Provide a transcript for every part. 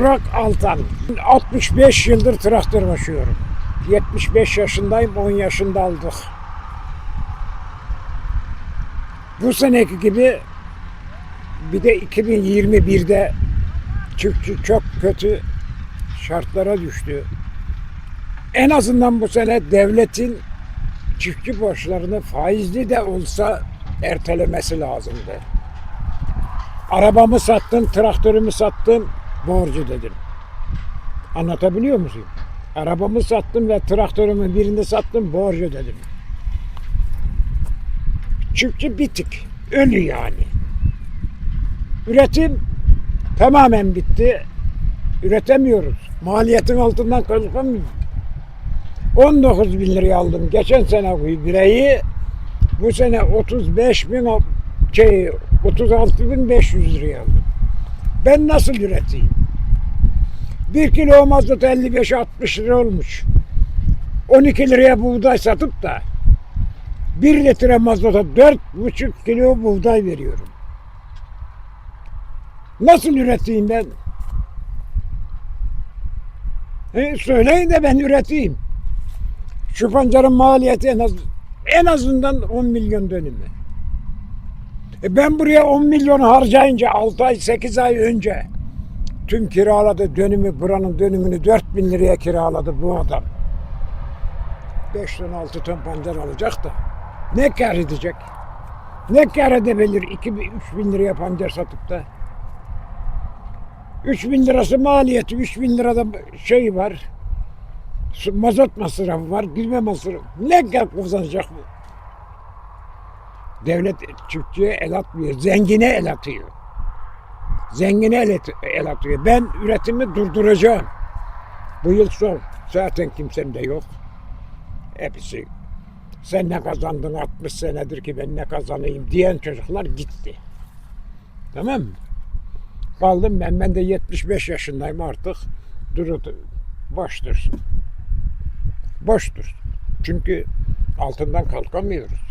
Burak Altan. 65 yıldır traktör başıyorum. 75 yaşındayım, 10 yaşında aldık. Bu seneki gibi bir de 2021'de çiftçi çok kötü şartlara düştü. En azından bu sene devletin çiftçi borçlarını faizli de olsa ertelemesi lazımdı. Arabamı sattım, traktörümü sattım, borcu dedim. Anlatabiliyor musun? Arabamı sattım ve traktörümün birini sattım, borcu dedim. Çiftçi bitik, ölü yani. Üretim tamamen bitti. Üretemiyoruz. Maliyetin altından kalkamıyoruz. 19 bin liraya aldım. Geçen sene bu bireyi bu sene 35 bin şey 36 bin 500 liraya aldım. Ben nasıl üreteyim? Bir kilo mazot 55-60 lira olmuş. 12 liraya buğday satıp da 1 litre mazota 4,5 kilo buğday veriyorum. Nasıl üreteyim ben? E, söyleyin de ben üreteyim. Şu pancarın maliyeti en az en azından 10 milyon dönümü. E ben buraya 10 milyon harcayınca 6 ay 8 ay önce tüm kiraladı dönümü buranın dönümünü 4 bin liraya kiraladı bu adam. 5 ton 6 ton pancar alacak da ne kar edecek? Ne kar edebilir 2 bin 3 bin liraya pancar satıp da? 3 bin lirası maliyeti, 3 bin lirada şey var. Mazot masrafı var, gübre masrafı. Ne kar kazanacak bu? Devlet çiftçiye el atmıyor, zengine el atıyor. Zengine el, at- el atıyor. Ben üretimi durduracağım. Bu yıl son. Zaten kimsem de yok. Hepsi sen ne kazandın 60 senedir ki ben ne kazanayım diyen çocuklar gitti. Tamam mı? Kaldım ben. Ben de 75 yaşındayım artık. Dur, boş dursun. Boş dursun. Çünkü altından kalkamıyoruz.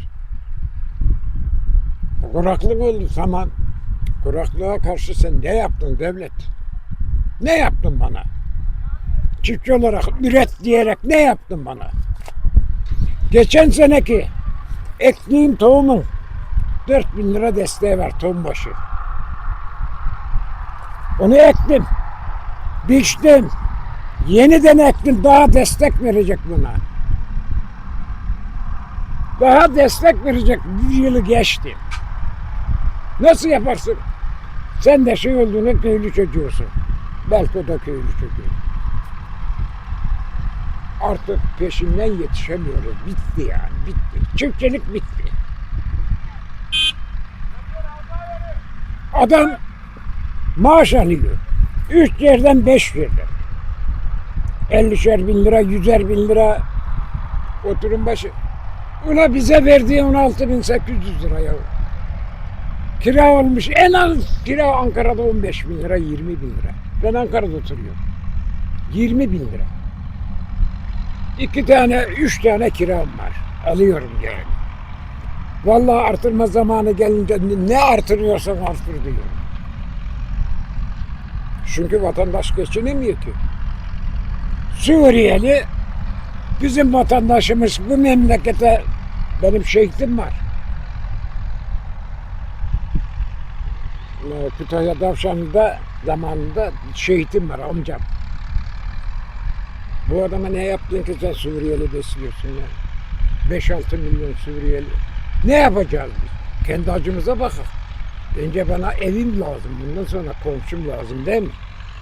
Kuraklık oldu tamam. Kuraklığa karşı sen ne yaptın devlet? Ne yaptın bana? Çiftçi olarak üret diyerek ne yaptın bana? Geçen seneki ektiğim tohumun 4000 lira desteği var tohum başı. Onu ektim. Biçtim. Yeniden ektim. Daha destek verecek buna. Daha destek verecek. Bir yılı geçti. Nasıl yaparsın? Sen de şey olduğunu köylü çocuğusun. Belki o da köylü çocuğu. Artık peşinden yetişemiyoruz. Bitti yani. Bitti. Çiftçilik bitti. Adam maaş alıyor. Üç yerden beş yerden. 50'şer bin lira, yüzer bin lira oturum başı. Ula bize verdiği 16.800 lira ya. Kira olmuş en az kira Ankara'da 15 bin lira 20 bin lira. Ben Ankara'da oturuyorum. 20 bin lira. İki tane, üç tane kiram var. Alıyorum yani. Vallahi artırma zamanı gelince ne artırıyorsan artır diyor. Çünkü vatandaş geçinemiyor ki. Suriyeli bizim vatandaşımız bu memlekete benim şehitim var. Kütahya Davşanlı'da zamanında şehitim var amcam. Bu adama ne yaptın ki sen Suriyeli besliyorsun ya? 5-6 milyon Suriyeli. Ne yapacağız biz? Kendi acımıza bakalım. Önce bana evim lazım. Bundan sonra komşum lazım değil mi?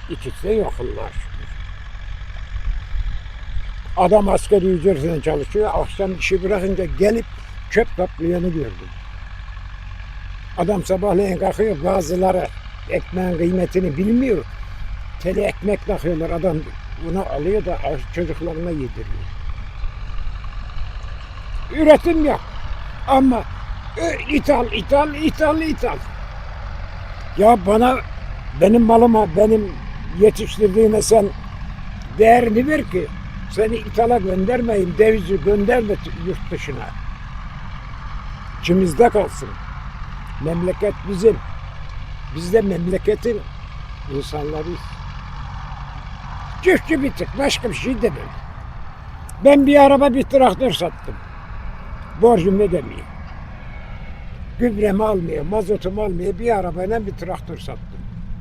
İkisi de yok Allah'a şükür. Adam askeri ücretine çalışıyor. Akşam işi bırakınca gelip çöp toplayanı gördüm. Adam sabahleyin kalkıyor bazıları ekmeğin kıymetini bilmiyor. Tele ekmek takıyorlar adam bunu alıyor da çocuklarına yediriyor. Üretim yok. Ama ithal, ithal, ithal, ithal. Ya bana benim malıma, benim yetiştirdiğime sen değerini ver ki seni ithala göndermeyin, devizi gönderme yurt dışına. İçimizde kalsın. Memleket bizim. Biz de memleketin insanlarıyız. Çiftçi bir tık. Başka bir şey demem. Ben bir araba bir traktör sattım. Borcum ödemiyor. Gübremi almıyor, mazotumu almıyor. Bir arabayla bir traktör sattım.